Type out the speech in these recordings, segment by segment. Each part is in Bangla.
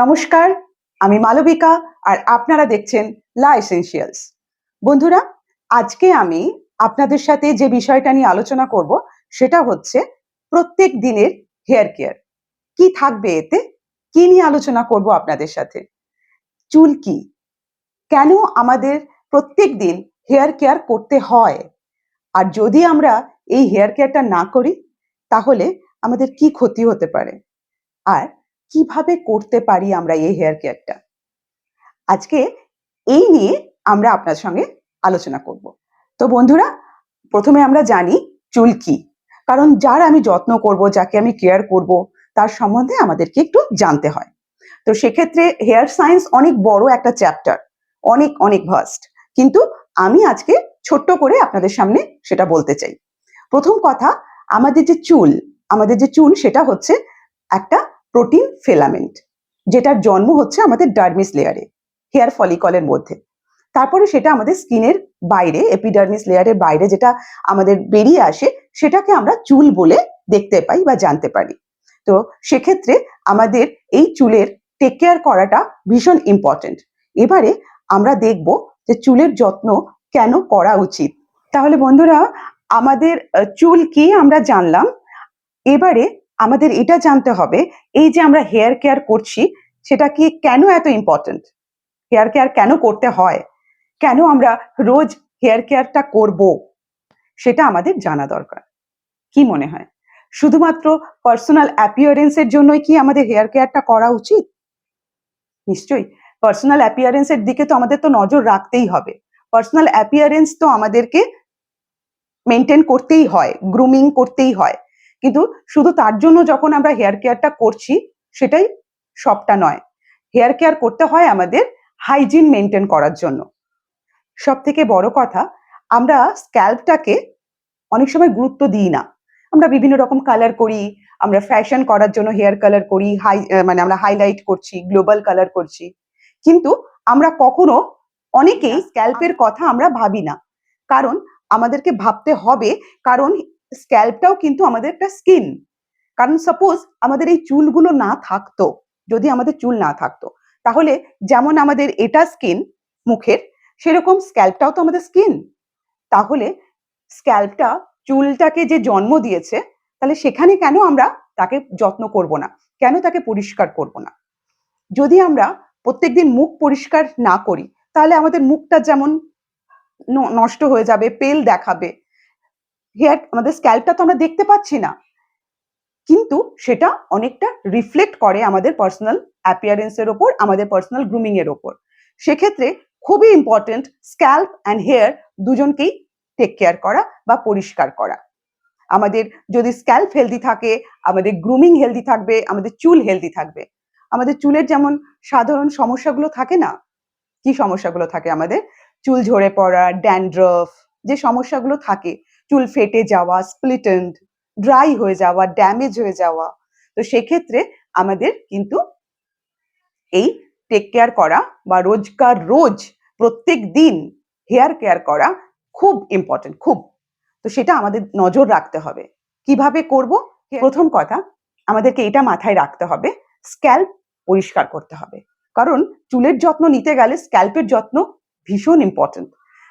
নমস্কার, আমি মালবিকা আর আপনারা দেখছেন লা এসেনশিয়ালস। বন্ধুরা, আজকে আমি আপনাদের সাথে যে বিষয়টা নিয়ে আলোচনা করব, সেটা হচ্ছে প্রত্যেক দিনের হেয়ার কেয়ার। কি থাকবে এতে? কি নিয়ে আলোচনা করব আপনাদের সাথে? চুল কি? কেন আমাদের প্রত্যেক দিন হেয়ার কেয়ার করতে হয়? আর যদি আমরা এই হেয়ার কেয়ারটা না করি, তাহলে আমাদের কি ক্ষতি হতে পারে? আর কীভাবে করতে পারি আমরা এই হেয়ার কেয়ারটা? আজকে এই নিয়ে আমরা আপনার সঙ্গে আলোচনা করব। তো বন্ধুরা, প্রথমে আমরা জানি চুল কি। কারণ যার আমি যত্ন করব, যাকে আমি কেয়ার করব, তার সম্বন্ধে আমাদেরকে একটু জানতে হয়। তো সেক্ষেত্রে হেয়ার সায়েন্স অনেক বড় একটা চ্যাপ্টার, অনেক অনেক ভাস্ট। কিন্তু আমি আজকে ছোট্ট করে আপনাদের সামনে সেটা বলতে চাই। প্রথম কথা, আমাদের যে চুল, আমাদের যে চুল সেটা হচ্ছে একটা প্রোটিন ফিলামেন্ট, যেটার জন্ম হচ্ছে আমাদের ডার্মিস লেয়ারে, হেয়ার ফলিকলের মধ্যে। তারপরে সেটা আমাদের স্কিনের বাইরে, এপিডার্মিস লেয়ারের বাইরে যেটা আমাদের বেরিয়ে আসে, সেটাকে আমরা চুল বলে দেখতে পাই বা জানতে পারি। তো সেক্ষেত্রে আমাদের এই চুলের টেক কেয়ার করাটা ভীষণ ইম্পর্টেন্ট এবারে আমরা দেখব যে চুলের যত্ন কেন করা উচিত। তাহলে বন্ধুরা, আমাদের চুল কি আমরা জানলাম? এবারে আমাদের এটা জানতে হবে, এই যে আমরা হেয়ার কেয়ার করছি, সেটা কি কেন এত ইম্পর্টেন্ট হেয়ার কেয়ার কেন করতে হয়? কেন আমরা রোজ হেয়ার কেয়ারটা করব? সেটা আমাদের জানা দরকার। কি মনে হয়? শুধুমাত্র পার্সোনাল অ্যাপিয়ারেন্সের জন্যই কি আমাদের হেয়ার কেয়ারটা করা উচিত? নিশ্চয়ই। পার্সোনাল অ্যাপিয়ারেন্সের দিকে তো আমাদের তো নজর রাখতেই হবে। পার্সোনাল অ্যাপিয়ারেন্স তো আমাদেরকে মেনটেন করতেই হয় গ্রুমিং করতেই হয়। কিন্তু শুধু তার জন্য যখন আমরা হেয়ার কেয়ারটা করছি, সেটাই সবটা নয়। হেয়ার কেয়ার করতে হয় আমাদের হাইজিন মেনটেন করার জন্য। সব থেকে বড় কথা, আমরা স্ক্যাল্পটাকে অনেক সময় গুরুত্ব দিই না। আমরা বিভিন্ন রকম কালার করি, আমরা ফ্যাশন করার জন্য হেয়ার কালার করি হাই মানে আমরা হাইলাইট করছি গ্লোবাল কালার করছি। কিন্তু আমরা কখনো অনেকেই স্ক্যাল্পের কথা আমরা ভাবি না। কারণ আমাদেরকে ভাবতে হবে, কারণ স্ক্যাল্পটাও কিন্তু আমাদের একটা স্কিন কারণ সাপোজ আমাদের এই চুলগুলো না থাকতো, যদি আমাদের চুল না থাকতো, তাহলে যেমন আমাদের এটা স্কিন মুখের, সেরকম স্ক্যাল্পটাও তো আমাদের স্কিন তাহলে স্ক্যাল্পটা চুলটাকে যে জন্ম দিয়েছে, তাহলে সেখানে কেন আমরা তাকে যত্ন করব না? কেন তাকে পরিষ্কার করব না? যদি আমরা প্রত্যেকদিন মুখ পরিষ্কার না করি, তাহলে আমাদের মুখটা যেমন নষ্ট হয়ে যাবে পেল দেখাবে হেয়ার, আমাদের স্ক্যাল্পটা তো আমরা দেখতে পাচ্ছি না। কিন্তু সেটা অনেকটা রিফ্লেক্ট করে আমাদের পার্সোনাল অ্যাপিয়ারেন্সের ওপর, আমাদের পার্সোনাল গ্রুমিং এর ওপর। সেক্ষেত্রে খুবই ইম্পর্টেন্ট স্ক্যাল্প অ্যান্ড হেয়ার দুজনকেই টেক কেয়ার করা বা পরিষ্কার করা। আমাদের যদি স্ক্যাল্প হেলদি থাকে, আমাদের গ্রুমিং হেলদি থাকবে, আমাদের চুল হেলদি থাকবে। আমাদের চুলের যেমন সাধারণ সমস্যাগুলো থাকে না? কি সমস্যাগুলো থাকে আমাদের? চুল ঝরে পড়া ড্যান্ড্রফ যে সমস্যাগুলো থাকে চুল ফেটে যাওয়া স্প্লিটেন্ড ড্রাই হয়ে যাওয়া ড্যামেজ হয়ে যাওয়া। তো সেক্ষেত্রে আমাদের কিন্তু এই টেক কেয়ার করা বা রোজকার রোজ প্রত্যেক দিন হেয়ার কেয়ার করা খুব ইম্পর্টেন্ট খুব। তো সেটা আমাদের নজর রাখতে হবে। কীভাবে করব? প্রথম কথা আমাদেরকে এটা মাথায় রাখতে হবে স্ক্যাল্প পরিষ্কার করতে হবে। কারণ চুলের যত্ন নিতে গেলে স্ক্যাল্পের যত্ন ভীষণ ইম্পর্টেন্ট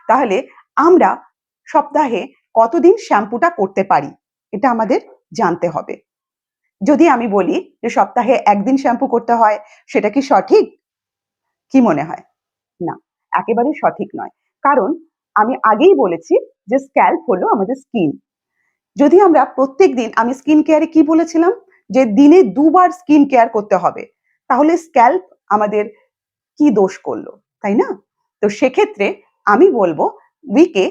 তাহলে আমরা সপ্তাহে কতদিন শ্যাম্পুটা করতে পারি, এটা আমাদের জানতে হবে। যদি আমি বলি যে সপ্তাহে একদিন শ্যাম্পু করতে হয়, সেটা কি সঠিক? কি মনে হয়? না একেবারেই সঠিক নয়। কারণ আমি আগেই বলেছি যে স্ক্যাল্প হলো আমাদের স্কিন। যদি আমরা প্রত্যেক দিন, আমি স্কিন কেয়ারে কি বলেছিলাম? যে দিনে দুবার স্কিন কেয়ার করতে হবে। তাহলে স্ক্যাল্প আমাদের কি দোষ করল, তাই না? তো সেক্ষেত্রে আমি বলব, উইকে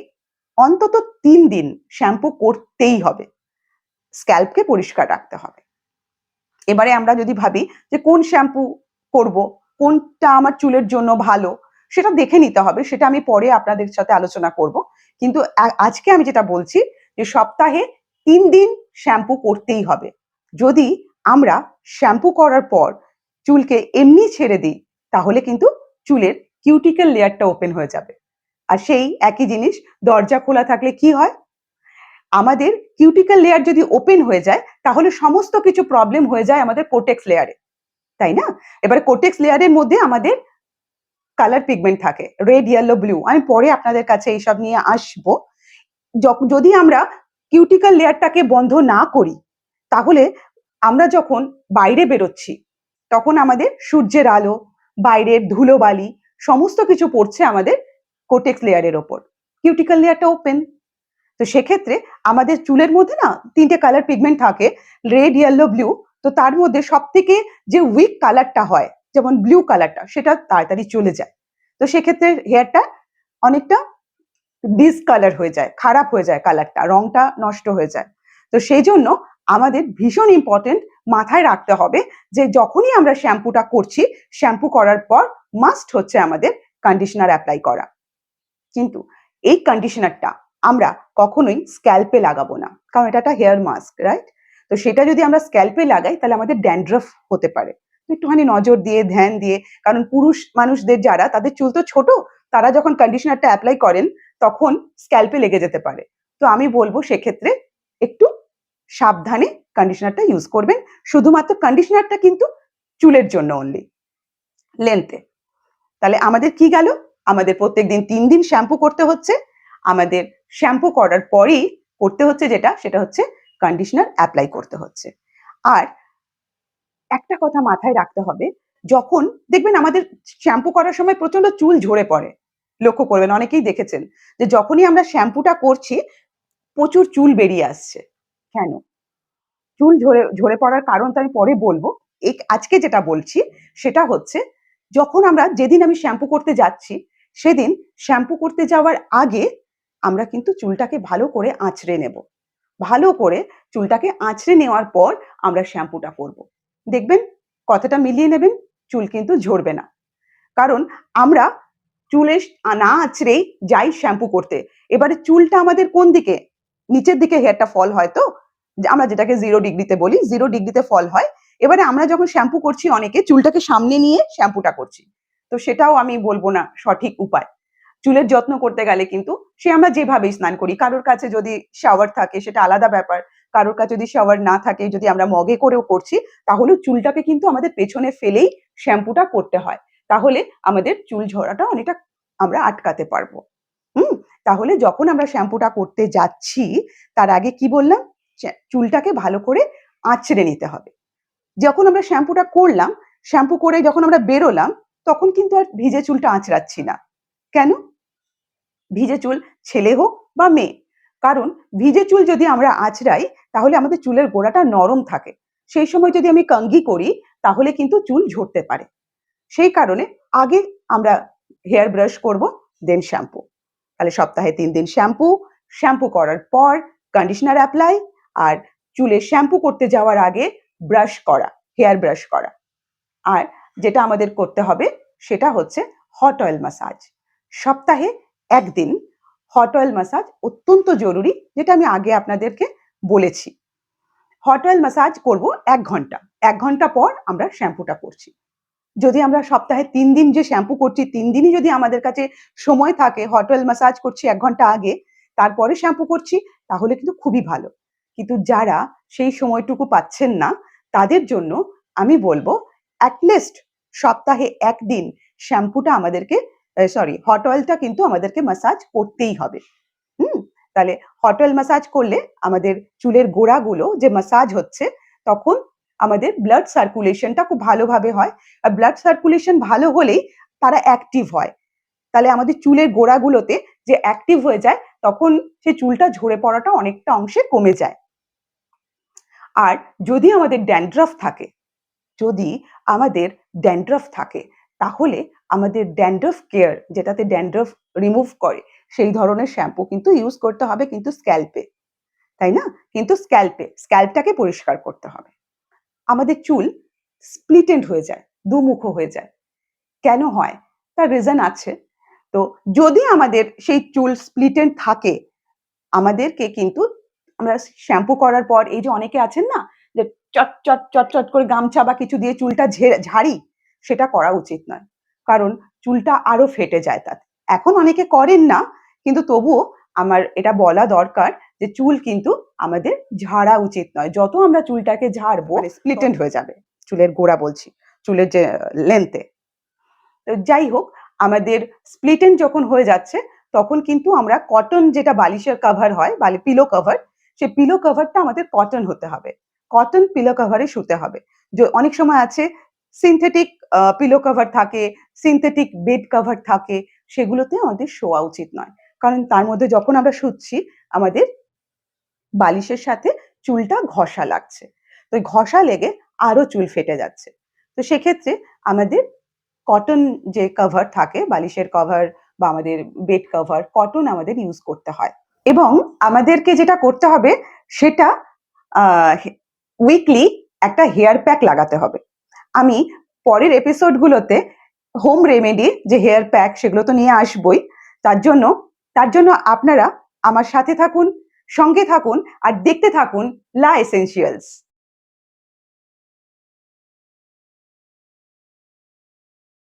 অন্তত তিন দিন শ্যাম্পু করতেই হবে। স্ক্যাল্পকে পরিষ্কার রাখতে হবে। এবারে আমরা যদি ভাবি যে কোন শ্যাম্পু করব, কোনটা আমার চুলের জন্য ভালো, সেটা দেখে নিতে হবে, সেটা আমি পরে আপনাদের সাথে আলোচনা করব। কিন্তু আজকে আমি যেটা বলছি যে সপ্তাহে তিন দিন শ্যাম্পু করতেই হবে। যদি আমরা শ্যাম্পু করার পর চুলকে এমনি ছেড়ে দিই, তাহলে কিন্তু চুলের কিউটিক্যাল লেয়ারটা ওপেন হয়ে যাবে। আর সেই একই জিনিস দরজা খোলা থাকলে কি হয়? আমাদের কিউটিক্যাল লেয়ার যদি ওপেন হয়ে যায়, তাহলে সমস্ত কিছু প্রবলেম হয়ে যায় আমাদের কোটেক্স লেয়ারে তাই না? এবারে কোটেক্স লেয়ারের মধ্যে আমাদের কালার পিগমেন্ট থাকে রেড ইয়েলো ব্লু আমি পরে আপনাদের কাছে এইসব নিয়ে আসব। যদি আমরা কিউটিক্যাল লেয়ারটাকে বন্ধ না করি, তাহলে আমরা যখন বাইরে বেরোচ্ছি, তখন আমাদের সূর্যের আলো, বাইরের ধুলোবালি, সমস্ত কিছু পড়ছে আমাদের কোটেক্স লেয়ারের ওপর। কিউটিক্যাল লেয়ারটা ওপেন তো সেক্ষেত্রে আমাদের চুলের মধ্যে না তিনটে কালার পিগমেন্ট থাকে রেড ইয়েলো ব্লু তো তার মধ্যে সব থেকে যে উইক কালারটা হয়, যেমন ব্লু কালারটা সেটা তাড়াতাড়ি চলে যায়। তো সেক্ষেত্রে হেয়ারটা অনেকটা ডিসকালার হয়ে যায়, খারাপ হয়ে যায় কালারটা রংটা নষ্ট হয়ে যায়। তো সেই জন্য আমাদের ভীষণ ইম্পর্টেন্ট মাথায় রাখতে হবে যে যখনই আমরা শ্যাম্পুটা করছি শ্যাম্পু করার পর মাস্ট হচ্ছে আমাদের কন্ডিশনার অ্যাপ্লাই করা। কিন্তু এই কন্ডিশনারটা আমরা কখনোই স্ক্যাল্পে লাগাবো না। কারণ এটা একটা হেয়ার মাস্ক রাইট তো সেটা যদি আমরা স্ক্যাল্পে লাগাই, তাহলে আমাদের ড্যান্ড্রফ হতে পারে। একটুখানি নজর দিয়ে, ধ্যান দিয়ে, কারণ পুরুষ মানুষদের যারা, তাদের চুল তো ছোট, তারা যখন কন্ডিশনারটা অ্যাপ্লাই করেন, তখন স্ক্যাল্পে লেগে যেতে পারে। তো আমি বলব সেক্ষেত্রে একটু সাবধানে কন্ডিশনারটা ইউজ করবেন। শুধুমাত্র কন্ডিশনারটা কিন্তু চুলের জন্য অনলি লেন্থে তাহলে আমাদের কি গেল? আমাদের প্রত্যেক দিন তিন দিন শ্যাম্পু করতে হচ্ছে। আমাদের শ্যাম্পু করার পরেই করতে হচ্ছে যেটা, সেটা হচ্ছে কন্ডিশনার অ্যাপ্লাই করতে হচ্ছে। আর একটা কথা মাথায় রাখতে হবে, যখন দেখবেন আমাদের শ্যাম্পু করার সময় প্রচণ্ড চুল ঝরে পড়ে। লক্ষ্য করবেন, অনেকেই দেখেছেন যে যখনই আমরা শ্যাম্পুটা করছি, প্রচুর চুল বেরিয়ে আসছে। কেন? চুল ঝরে ঝরে পড়ার কারণ তো আমি পরে বলব। আজকে যেটা বলছি, সেটা হচ্ছে যখন আমরা যেদিন আমি শ্যাম্পু করতে যাচ্ছি সেদিন শ্যাম্পু করতে যাওয়ার আগে আমরা কিন্তু চুলটাকে ভালো করে আঁচড়ে নেব। ভালো করে চুলটাকে আঁচড়ে নেওয়ার পর আমরা শ্যাম্পুটা করব। দেখবেন কথাটা মিলিয়ে নেবেন, চুল কিন্তু ঝরবে না। কারণ আমরা চুলে না আঁচড়েই যাই শ্যাম্পু করতে। এবারে চুলটা আমাদের কোন দিকে? নিচের দিকে হেয়ারটা ফল হয় তো? আমরা যেটাকে জিরো ডিগ্রিতে বলি জিরো ডিগ্রিতে ফল হয়। এবারে আমরা যখন শ্যাম্পু করছি অনেকে, চুলটাকে সামনে নিয়ে শ্যাম্পুটা করছি। তো সেটাও আমি বলব না সঠিক উপায়। চুলের যত্ন করতে গেলে কিন্তু সে আমরা যেভাবে স্নান করি, কারোর কাছে যদি শাওয়ার থাকে সেটা আলাদা ব্যাপার, কারোর কাছে যদি শাওয়ার না থাকে, যদি আমরা মগে করেও করছি, তাহলে চুলটাকে কিন্তু আমাদের পেছনে ফেলেই শ্যাম্পুটা করতে হয়। তাহলে আমাদের চুল ঝরাটা অনেকটা আমরা আটকাতে পারব। হুম? তাহলে যখন আমরা শ্যাম্পুটা করতে যাচ্ছি, তার আগে কি বললাম? চুলটাকে ভালো করে আঁচড়ে নিতে হবে। যখন আমরা শ্যাম্পুটা করলাম, শ্যাম্পু করে যখন আমরা বেরোলাম তখন কিন্তু আর ভিজে চুলটা আঁচড়াচ্ছি না। কেন? ভিজে চুল ছেলে হোক বা মেয়ে। কারণ ভিজে চুল যদি আমরা আঁচড়াই, তাহলে আমাদের চুলের গোড়াটা নরম থাকে। সেই সময় যদি আমি কঙ্গি করি, তাহলে কিন্তু চুল ঝরতে পারে। সেই কারণে আগে আমরা হেয়ার ব্রাশ করব, দেন শ্যাম্পু। তাহলে সপ্তাহে তিন দিন শ্যাম্পু। শ্যাম্পু করার পর কন্ডিশনার অ্যাপ্লাই আর চুলে শ্যাম্পু করতে যাওয়ার আগে ব্রাশ করা, হেয়ার ব্রাশ করা। আর যেটা আমাদের করতে হবে সেটা হচ্ছে হট অয়েল মাসাজ সপ্তাহে একদিন হট অয়েল মাসাজ অত্যন্ত জরুরি, যেটা আমি আগে আপনাদেরকে বলেছি। হট অয়েল মাসাজ করব এক ঘণ্টা। এক ঘণ্টা পর আমরা শ্যাম্পুটা করছি। যদি আমরা সপ্তাহে তিন দিন যে শ্যাম্পু করছি, তিন দিনই যদি আমাদের কাছে সময় থাকে হট অয়েল মাসাজ করছি এক ঘণ্টা আগে, তারপরে শ্যাম্পু করছি, তাহলে কিন্তু খুবই ভালো। কিন্তু যারা সেই সময়টুকু পাচ্ছেন না, তাদের জন্য আমি বলব অ্যাটলিস্ট সপ্তাহে একদিন শ্যাম্পুটা আমাদেরকে সরি হট অয়েলটা কিন্তু আমাদেরকে মাসাজ করতেই হবে। হুম? তাহলে হট অয়েল মাসাজ করলে আমাদের চুলের গোড়াগুলো যে মাসাজ হচ্ছে, তখন আমাদের ব্লাড সার্কুলেশনটা খুব ভালোভাবে হয়। আর ব্লাড সার্কুলেশন ভালো হলেই তারা অ্যাক্টিভ হয়। তাহলে আমাদের চুলের গোড়াগুলোতে যে অ্যাক্টিভ হয়ে যায়, তখন সে চুলটা ঝরে পড়াটা অনেকটা অংশে কমে যায়। আর যদি আমাদের ড্যান্ড্রফ থাকে যদি আমাদের ড্যান্ড্রফ থাকে, তাহলে আমাদের ড্যান্ড্রফ কেয়ার যেটাতে ড্যান্ড্রফ রিমুভ করে, সেই ধরনের শ্যাম্পু কিন্তু ইউজ করতে হবে কিন্তু স্ক্যাল্পে তাই না? কিন্তু স্ক্যাল্পে স্ক্যাল্পটাকে পরিষ্কার করতে হবে। আমাদের চুল স্প্লিটেন্ড হয়ে যায়, দুমুখো হয়ে যায়। কেন হয়? তার রিজন আছে। তো যদি আমাদের সেই চুল স্প্লিটেন্ড থাকে, আমাদেরকে কিন্তু আমরা শ্যাম্পু করার পর, এই যে অনেকে আছেন না যে চট চট চট চট করে গামছা বা কিছু দিয়ে চুলটা ঝাড়ি সেটা করা উচিত নয়। কারণ চুলটা আরও ফেটে যায় তাতে। এখন অনেকে করেন না কিন্তু তবুও আমার এটা বলা দরকার যে চুল কিন্তু আমাদের ঝাড়া উচিত নয়। যত আমরা চুলটাকে ঝাড়বো স্প্লিটেন্ড হয়ে যাবে চুলের গোড়া বলছি চুলের যে লেন্থে তো যাই হোক আমাদের স্প্লিটেন যখন হয়ে যাচ্ছে তখন কিন্তু আমরা কটন যেটা বালিশের কভার হয় বালি পিলো কভার সেই পিলো কভারটা আমাদের কটন হতে হবে। কটন পিলো কভারে শুতে হবে। অনেক সময় আছে সিনথেটিক পিলো কভার থাকে সিনথেটিক বেড কভার থাকে, সেগুলোতে আমাদের শোয়া উচিত নয়। কারণ তার মধ্যে যখন আমরা শুচ্ছি, আমাদের বালিশের সাথে চুলটা ঘষা লাগছে। তো ঘষা লেগে আরও চুল ফেটে যাচ্ছে। তো সেক্ষেত্রে আমাদের কটন যে কভার থাকে, বালিশের কভার বা আমাদের বেড কভার কটন আমাদের ইউজ করতে হয়। এবং আমাদেরকে যেটা করতে হবে, সেটা উইকলি একটা হেয়ার প্যাক লাগাতে হবে। আমি পরের এপিসোডগুলোতে হোম রেমেডি যে হেয়ার প্যাক সেগুলো তো নিয়ে আসবই, তার জন্য তার জন্য আপনারা আমার সাথে থাকুন, সঙ্গে থাকুন আর দেখতে থাকুন লা এসেনশিয়ালস